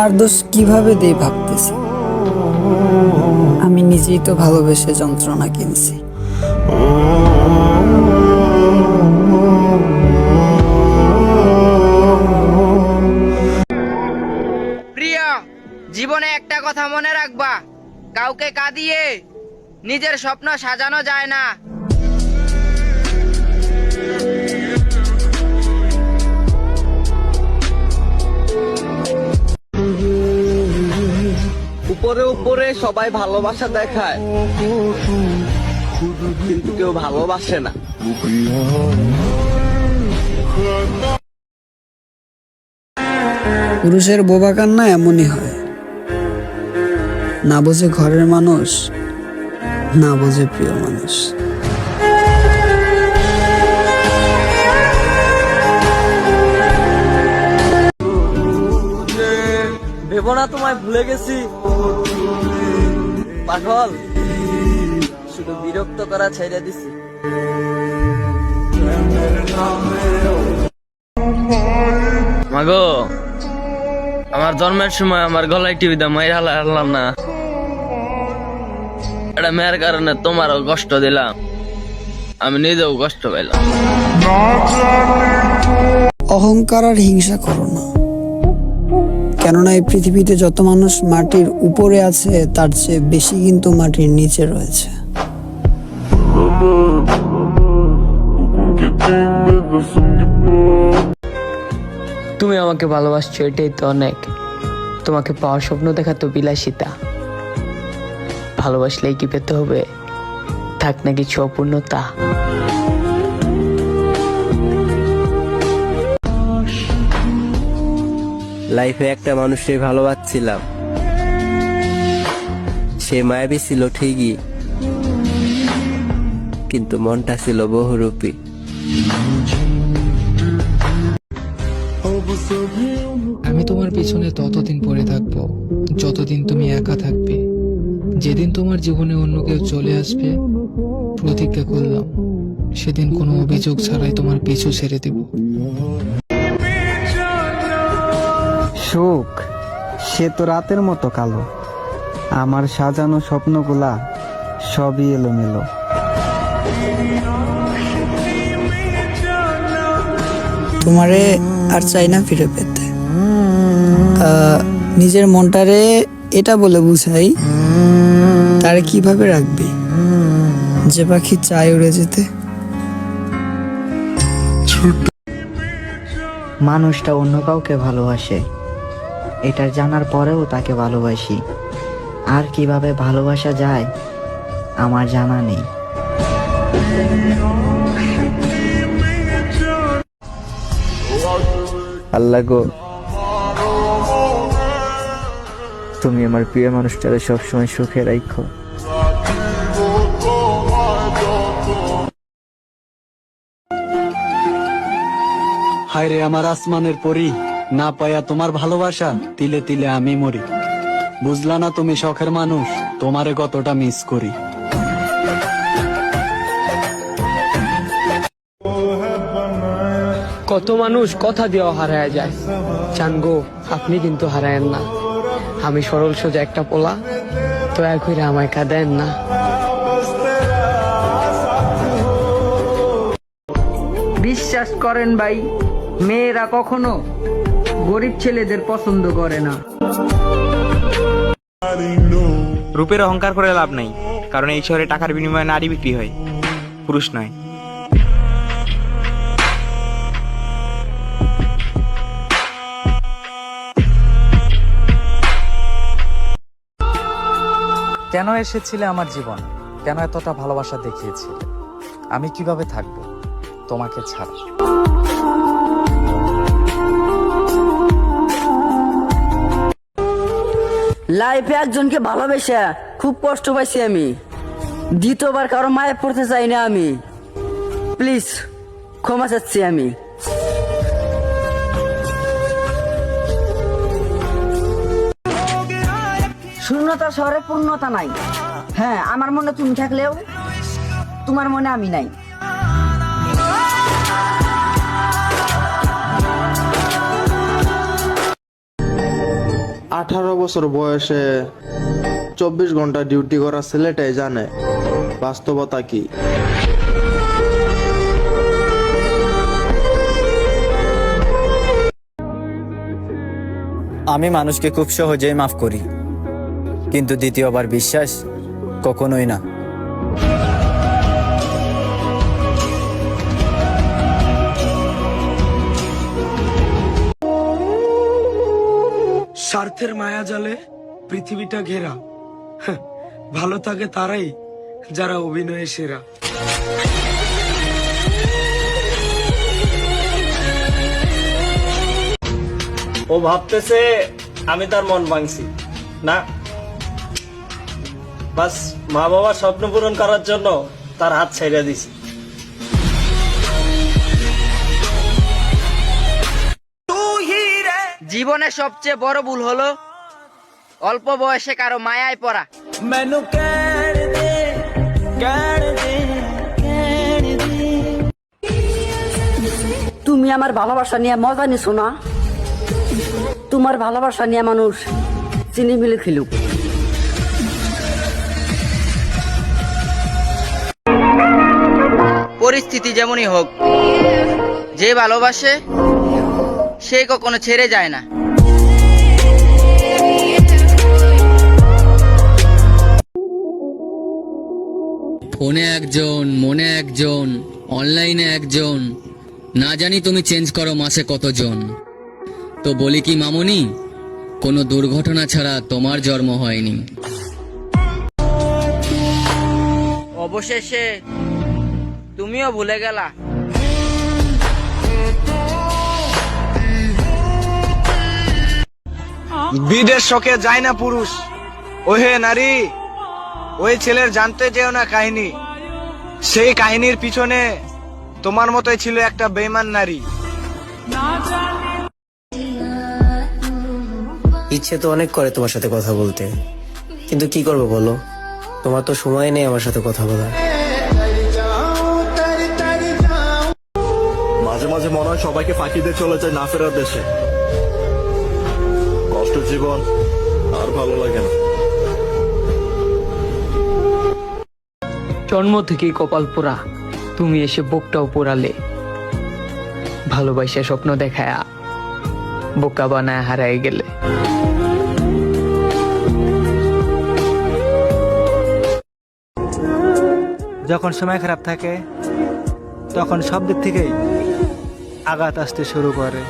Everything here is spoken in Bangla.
আমার দোষ কীভাবে দেই ভাবতেছি। আমি নিজেই তো ভালোবেসে যন্ত্রণা কিনছি। প্রিয়া, জীবনে একটা কথা মনে রাখবা। কাউকে কাঁদিয়ে নিজের স্বপ্ন সাজানো যায় না। উপরে উপরে সবাই ভালোবাসা দেখায়। কিন্তু কেউ ভালোবাসে না। পুরুষের বোবা কান্না এমনই হয়। না বোঝে ঘরের মানুষ, না বোঝে প্রিয় মানুষ। ভেবো না তোমায় ভুলে গেছি। পাগল। শুধু বিরক্ত করা ছেড়ে দিছি। মাগো আমার জন্মের সময় আমার গলায় টিভিতে মাইর হালা হারলাম না। এটা মেয়ের কারণে তোমারও কষ্ট দিলাম। আমি নিজেও কষ্ট পাইলাম। অহংকার আর হিংসা করো না। কেননা এই পৃথিবীতে যত মানুষ মাটির উপরে আছে, তার চেয়ে বেশি কিন্তু মাটির নিচে রয়েছে। তুমি আমাকে ভালোবাসছো, এটাই তো অনেক। তোমাকে পাওয়ার স্বপ্ন দেখা তো বিলাসিতা। ভালোবাসলেই কি পেতে হবে? থাক না কিছু অপূর্ণতা লাইফে একটা মানুষকে ভালোবাসছিলাম। সে মায়াবী ছিল ঠিকই। কিন্তু মনটা ছিল বহুরূপী। আমি তোমার পিছনে ততদিন পড়ে থাকব, যতদিন তুমি একা থাকবে। যেদিন তোমার জীবনে অন্য কেউ চলে আসবে, প্রতিজ্ঞা করলাম, সেদিন কোনো অভিযোগ ছাড়াই তোমার পিছু ছেড়ে দেব। সুখ সে তো রাতের মতো কালো। আমার সাজানো স্বপ্নগুলা সবই এলোমেলো। তোমারে আর চাই না ফিরে পেতে। আহ, নিজের মনটারে এটা বলে বুঝাই তারে কীভাবে রাখবি? যে পাখি চায় উড়ে যেতে। মানুষটা অন্য কাউকে ভালোবাসে। এটা জানার পরেও তাকে ভালোবাসি। আর কীভাবে ভালোবাসা যায় আমার জানা নেই। আল্লাহ গো তুমি আমার প্রিয় মানুষটারে সবসময় সুখে রাখো হায় রে আমার আসমানের পরি। না পায়া তোমার ভালোবাসা তিলে তিলে আমি মরি। বুঝলা না তুমি শখের মানুষ তোমারে কতটা মিস করি। কত মানুষ কথা দেওয়া হারায় যায়। চানগো আপনি কিন্তু হারায়েন না। আমি সরল সোজা একটা পোলা দয়া করে আমায় কাঁদেন না। বিশ্বাস করেন ভাই মেয়েরা কখনো গরিব ছেলেদের পছন্দ করে না। রূপের অহংকার করে লাভ নেই কারণ এই শহরে টাকার বিনিময়ে নারী বিক্রি হয় পুরুষ নয়। কেন এসেছিলে আমার জীবন? কেন এতটা ভালোবাসা দেখিয়েছিলে? আমি কীভাবে থাকব? তোমাকে ছাড়া। লাইফে একজনকে ভালোবেসে খুব কষ্ট পাইছি আমি। দ্বিতীয়বার কারও মায়ে পড়তে চাই না আমি। প্লিজ, ক্ষমা চাচ্ছি আমি। শূন্যতা শহরে পূর্ণতা নাই। হ্যাঁ আমার মনে তুমি থাকলেও তোমার মনে আমি নাই। আঠারো বছর বয়সে চব্বিশ ঘণ্টা ডিউটি করা ছেলেটাই জানে, বাস্তবতা কি? আমি মানুষকে খুব সহজেই মাফ করি, কিন্তু দ্বিতীয়বার বিশ্বাস কখনোই না। স্বার্থের মায়া জালে পৃথিবীটা ঘেরা। ভালো থাকে তারাই যারা অভিনয়ে সেরা। ও ভাবতেছে আমি তার মন ভাঙছি। না। বাস মা বাবার স্বপ্ন পূরণ করার জন্য তার হাত ছেড়ে দিছি। জীবনের সবচেয়ে বড় ভুল হলো অল্প বয়সে কারও মায়ায় পড়া। তুমি আমার ভালোবাসা নিয়ে মজা নিছো না? তোমার ভালোবাসা নিয়ে মানুষ চিনি মিলে খেলুক। পরিস্থিতি যেমনই হোক যে ভালোবাসে সে কখনো ছেড়ে যায় না। ফোনে একজন মনে একজন অনলাইনে একজন না জানি তুমি চেঞ্জ করো মাসে কতজন। তো বলি কি মামুনি কোনো দুর্ঘটনা ছাড়া তোমার জন্ম হয়নি। অবশেষে তুমিও ভুলে গেলা। বিদেশ শোকে যায় না পুরুষ। ওহে নারী ওই ছেলের জানতে যেও না কাহিনী। সেই কাহিনীর পিছনে তোমার মতোই ছিল একটা বেইমান নারী। ইচ্ছে তো অনেক করে তোমার সাথে কথা বলতে। কিন্তু কি করব বলো? তোমার তো সময় নেই আমার সাথে কথা বলার। মাঝে মাঝে মনে হয় সবাইকে ফাঁকি দিয়ে চলে যায় না ফেরার দেশে। জীবন আর ভালো লাগে না। জন্ম থেকেই কপাল পোড়া তুমি এসে বুকটাও পোড়ালে। ভালোবাসা স্বপ্ন দেখায়া বোকা বানায় হারাই গেলে। যখন সময় খারাপ থাকে তখন সব দিক থেকেই আঘাত আসতে শুরু করে।